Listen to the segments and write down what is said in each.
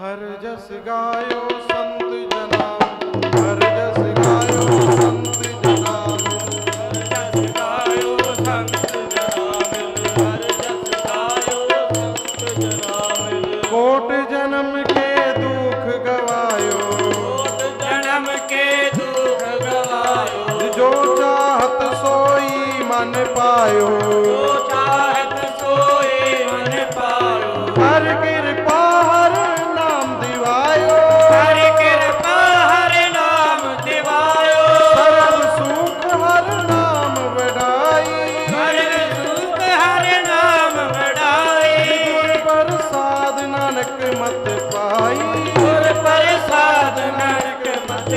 ਹਰ ਜਸ ਗਾਇਓ ਸੰਤ ਜਨਾ ਹਰ ਜਸ ਗਾਇਓ ਸੰਤ ਜਨਾ ਜਸ ਗਾਇਓ ਸੰਤ ਜਨਾ ਮਿਲ ਹਰ ਜਸ ਗਾਇਓ ਸੰਤ ਜਨਾ ਮਿਲ ਕੋਟ ਜਨਮ ਕੇ ਦੁਖ ਗਵਾਇਓ। ਕੋਟ ਜਨਮ ਕੇ ਦੁਖ ਗਵਾਇਓ। ਜੋ ਚਾਹਤ ਸੋਈ ਮਨ ਪਾਇਓ।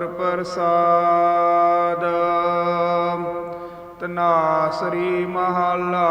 ਸਤਿਗੁਰ ਪ੍ਰਸਾਦ। ਤਨਾਸਰੀ ਮਹੱਲਾ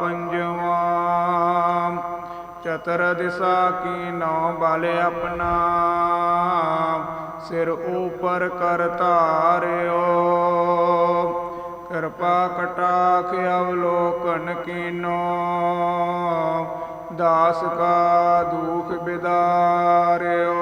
ਪੰਜਵਾਂ। ਚਤਰ ਦਿਸਾ ਕੀ ਨੌ ਬਲ ਆਪਣਾ। ਸਿਰ ਉਪਰ ਕਰ ਧਾਰਿਓ। ਕਿਰਪਾ ਕਟਾਖ ਅਵਲੋਕਨ ਕੀਨੋ। ਦਾਸ ਕਾ ਦੁਖ ਬਿਦਾਰਿਓ।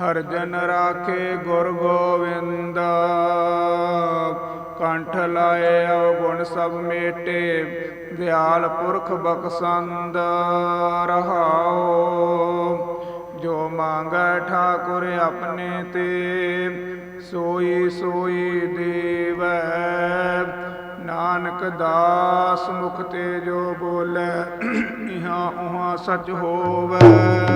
ਹਰ ਜਨ ਰਾਖੇ ਗੁਰ ਗੋਵਿੰਦ। ਕੰਠ ਲਾਏ ਅਵਗੁਣ ਸਭ ਮੇਟੇ, ਦਿਆਲ ਪੁਰਖ ਬਖਸੰਦ। ਰਹਾਓ, ਜੋ ਮੰਗੈ ਠਾਕੁਰ ਆਪਣੇ ਤੇ, ਸੋਈ ਸੋਈ ਦੇਵੈ। ਨਾਨਕ ਦਾਸ ਮੁਖ ਤੇ ਜੋ ਬੋਲੇ, ਇਹਾਂ ਉਹਾਂ ਸਚ ਹੋਵੇ।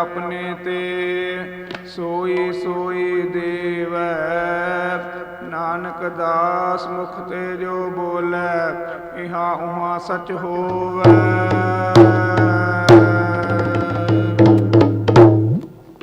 ਆਪਣੇ ਤੇ ਸੋਈ ਸੋਈ ਦੇਵੈ। ਨਾਨਕ ਦਾਸ ਮੁਖ ਤੇ ਜੋ ਬੋਲੇ, ਇਹਾ ਉਹਾਂ ਸਚ ਹੋਵੇ।